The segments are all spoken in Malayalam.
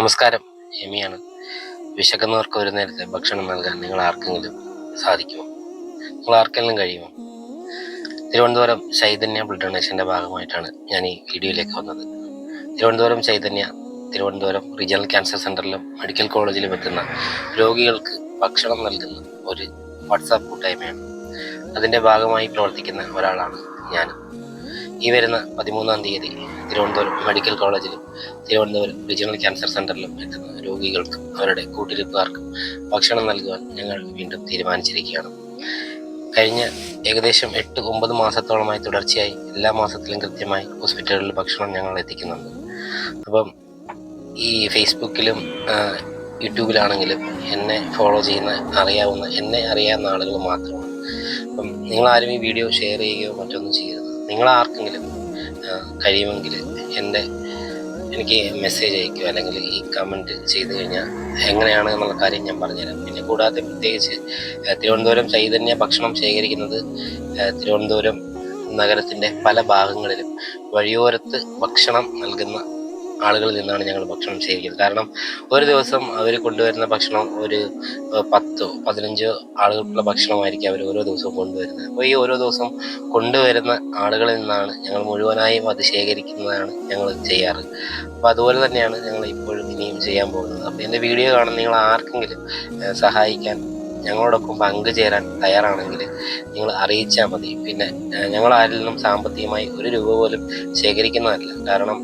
നമസ്കാരം. എമിയാണ്. വിശക്കുന്നവർക്ക് ഒരു നേരത്തെ ഭക്ഷണം നൽകാൻ നിങ്ങൾ ആർക്കെങ്കിലും സാധിക്കുമോ? നിങ്ങൾ ആർക്കെങ്കിലും കഴിയുമോ? തിരുവനന്തപുരം ചൈതന്യ ബ്ലഡ് ഡൊണേഷന്റെ ഭാഗമായിട്ടാണ് ഞാൻ ഈ വീഡിയോയിലേക്ക് വന്നത്. തിരുവനന്തപുരം ചൈതന്യ തിരുവനന്തപുരം റീജിയണൽ ക്യാൻസർ സെന്ററിലും മെഡിക്കൽ കോളേജിലും എത്തുന്ന രോഗികൾക്ക് ഭക്ഷണം നൽകുന്ന ഒരു വാട്സാപ്പ് കൂട്ടായ്മയാണ്. അതിന്റെ ഭാഗമായി പ്രവർത്തിക്കുന്ന ഒരാളാണ് ഞാൻ ഈ വരുന്ന പതിമൂന്നാം തീയതി തിരുവനന്തപുരം മെഡിക്കൽ കോളേജിലും തിരുവനന്തപുരം റീജിയണൽ ക്യാൻസർ സെന്ററിലും എത്തുന്ന രോഗികൾക്കും അവരുടെ കൂട്ടിരിപ്പുകാർക്കും ഭക്ഷണം നൽകുവാൻ ഞങ്ങൾ വീണ്ടും തീരുമാനിച്ചിരിക്കുകയാണ്. കഴിഞ്ഞ ഏകദേശം എട്ട് ഒമ്പത് മാസത്തോളമായി തുടർച്ചയായി എല്ലാ മാസത്തിലും കൃത്യമായി ഹോസ്പിറ്റലുകളിൽ ഭക്ഷണം ഞങ്ങൾ എത്തിക്കുന്നുണ്ട്. അപ്പം ഈ ഫേസ്ബുക്കിലും യൂട്യൂബിലാണെങ്കിലും എന്നെ ഫോളോ ചെയ്യുന്ന അറിയാവുന്ന എന്നെ അറിയാവുന്ന ആളുകൾ മാത്രമാണ്. അപ്പം നിങ്ങളാരും ഈ വീഡിയോ ഷെയർ ചെയ്യുകയോ മറ്റൊന്നും ചെയ്യരുത്. നിങ്ങൾ ആർക്കെങ്കിലും കഴിയുമെങ്കിൽ എന്റെ എനിക്ക് മെസ്സേജ് അയക്കുക അല്ലെങ്കിൽ ഈ കമന്റ് ചെയ്തു കഴിഞ്ഞാൽ എങ്ങനെയാണ് എന്നുള്ള കാര്യം ഞാൻ പറഞ്ഞുതരാം. പിന്നെ കൂടാതെ പ്രത്യേകിച്ച് തിരുവനന്തപുരം ചൈതന്യ ഭക്ഷണം ശേഖരിക്കുന്നത് തിരുവനന്തപുരം നഗരത്തിന്റെ പല ഭാഗങ്ങളിലും വഴിയോരത്ത് ഭക്ഷണം നൽകുന്ന ആളുകളിൽ നിന്നാണ് ഞങ്ങൾ ഭക്ഷണം ശേഖരിക്കുന്നത്. കാരണം ഒരു ദിവസം അവർ കൊണ്ടുവരുന്ന ഭക്ഷണം ഒരു പത്തോ പതിനഞ്ചോ ആളുകൾക്കുള്ള ഭക്ഷണമായിരിക്കും അവർ ഓരോ ദിവസവും കൊണ്ടുവരുന്നത്. അപ്പോൾ ഈ ഓരോ ദിവസം കൊണ്ടുവരുന്ന ആളുകളിൽ നിന്നാണ് ഞങ്ങൾ മുഴുവനായും അത് ശേഖരിക്കുന്നതാണ് ഞങ്ങൾ ചെയ്യാറ്. അപ്പോൾ അതുപോലെ തന്നെയാണ് ഞങ്ങൾ ഇപ്പോഴും ഇനിയും ചെയ്യാൻ പോകുന്നത്. അപ്പോൾ എന്റെ വീഡിയോ കാണുന്ന നിങ്ങൾ ആർക്കെങ്കിലും സഹായിക്കാൻ ഞങ്ങളോടൊപ്പം പങ്കുചേരാൻ തയ്യാറാണെങ്കിൽ നിങ്ങൾ അറിയിച്ചാൽ മതി. പിന്നെ ഞങ്ങൾ ആരിൽ നിന്നും സാമ്പത്തികമായി ഒരു രൂപ പോലും ശേഖരിക്കുന്നതല്ല. കാരണം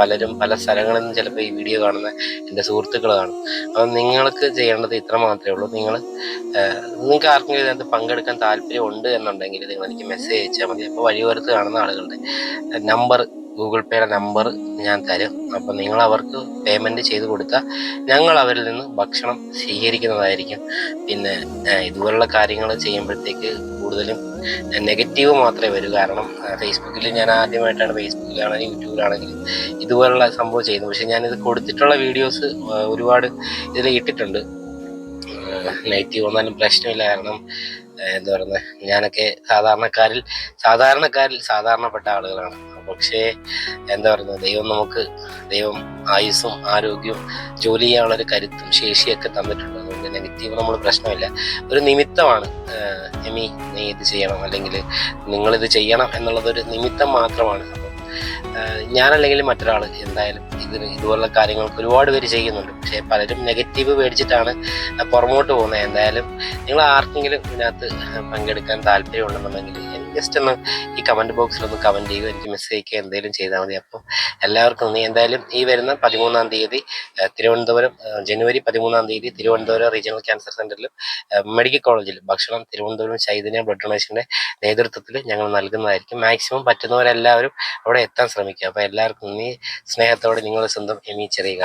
പലരും പല സ്ഥലങ്ങളിൽ നിന്നും ചിലപ്പോൾ ഈ വീഡിയോ കാണുന്ന എന്റെ സുഹൃത്തുക്കൾ കാണും. അപ്പം നിങ്ങൾക്ക് ചെയ്യേണ്ടത് ഇത്ര മാത്രമേ ഉള്ളൂ. നിങ്ങൾ നിങ്ങൾക്ക് ആർക്കെങ്കിലും ഇതിനകത്ത് പങ്കെടുക്കാൻ താല്പര്യം ഉണ്ട് എന്നുണ്ടെങ്കിൽ നിങ്ങൾ എനിക്ക് മെസ്സേജ് അയച്ചാൽ മതി. അപ്പോൾ വഴിയോരത്ത് കാണുന്ന ആളുകളുടെ നമ്പർ ഗൂഗിൾ പേയുടെ നമ്പർ ഞാൻ തരും. അപ്പം നിങ്ങൾ അവർക്ക് പേയ്മെന്റ് ചെയ്ത് കൊടുത്താൽ ഞങ്ങൾ അവരിൽ നിന്ന് ഭക്ഷണം സ്വീകരിക്കുന്നതായിരിക്കും. പിന്നെ ഇതുപോലുള്ള കാര്യങ്ങൾ ചെയ്യുമ്പോഴത്തേക്ക് കൂടുതലും നെഗറ്റീവ് മാത്രമേ വരൂ. കാരണം ഫേസ്ബുക്കിൽ ഞാൻ ആദ്യമായിട്ടാണ് ഫേസ്ബുക്കിലാണെങ്കിലും യൂട്യൂബിലാണെങ്കിലും ഇതുപോലുള്ള സംഭവം ചെയ്യുന്നത്. പക്ഷേ ഞാനിത് കൊടുത്തിട്ടുള്ള വീഡിയോസ് ഒരുപാട് ഇതിൽ ഇട്ടിട്ടുണ്ട്. നെഗറ്റീവ് വന്നാലും പ്രശ്നമില്ല. കാരണം എന്താ പറയുന്നത് ഞാനൊക്കെ സാധാരണക്കാരിൽ സാധാരണക്കാരിൽ സാധാരണപ്പെട്ട ആളുകളാണ്. പക്ഷേ എന്താ പറയുന്നത് ദൈവം നമുക്ക് ദൈവം ആയുസ്സും ആരോഗ്യവും ജോലി ചെയ്യാനുള്ള ഒരു കരുത്തും ശേഷിയൊക്കെ തന്നിട്ടുണ്ട്. അതുകൊണ്ട് നെഗറ്റീവ് നമ്മൾ പ്രശ്നമില്ല. ഒരു നിമിത്തമാണ് എമി നീ ഇത് ചെയ്യണം. അല്ലെങ്കിൽ നിങ്ങളിത് ചെയ്യണം എന്നുള്ളത് ഒരു നിമിത്തം മാത്രമാണ്. ഞാനല്ലെങ്കിൽ മറ്റൊരാൾ എന്തായാലും ഇതിന് ഇതുപോലുള്ള കാര്യങ്ങൾക്ക് ഒരുപാട് പേര് ചെയ്യുന്നുണ്ട്. പക്ഷേ പലരും നെഗറ്റീവ് മേടിച്ചിട്ടാണ് പുറമോട്ട് പോകുന്നത്. എന്തായാലും നിങ്ങൾ ആർക്കെങ്കിലും ഇതിനകത്ത് പങ്കെടുക്കാൻ താല്പര്യമുണ്ടെന്നുണ്ടെങ്കിൽ ജസ്റ്റ് ഒന്ന് ഈ കമന്റ് ബോക്സിൽ ഒന്ന് കമന്റ് ചെയ്യുക എനിക്ക് മെസ്സേജ് അയക്കുക എന്തെങ്കിലും ചെയ്താൽ മതി. അപ്പോൾ എല്ലാവർക്കും നീ എന്തായാലും ഈ വരുന്ന പതിമൂന്നാം തീയതി തിരുവനന്തപുരം ജനുവരി പതിമൂന്നാം തീയതി തിരുവനന്തപുരം റീജിയണൽ ക്യാൻസർ സെന്ററിലും മെഡിക്കൽ കോളേജിലും ഭക്ഷണം തിരുവനന്തപുരം ചൈതന്യ ബ്ലഡ് ഡൊണേഷന്റെ നേതൃത്വത്തിൽ ഞങ്ങൾ നൽകുന്നതായിരിക്കും. മാക്സിമം പറ്റുന്നവരെല്ലാവരും അവിടെ എത്താൻ ശ്രമിക്കുക. അപ്പോൾ എല്ലാവർക്കും നീ സ്നേഹത്തോടെ നിങ്ങളുടെ സ്വന്തം എമി ചെറിയ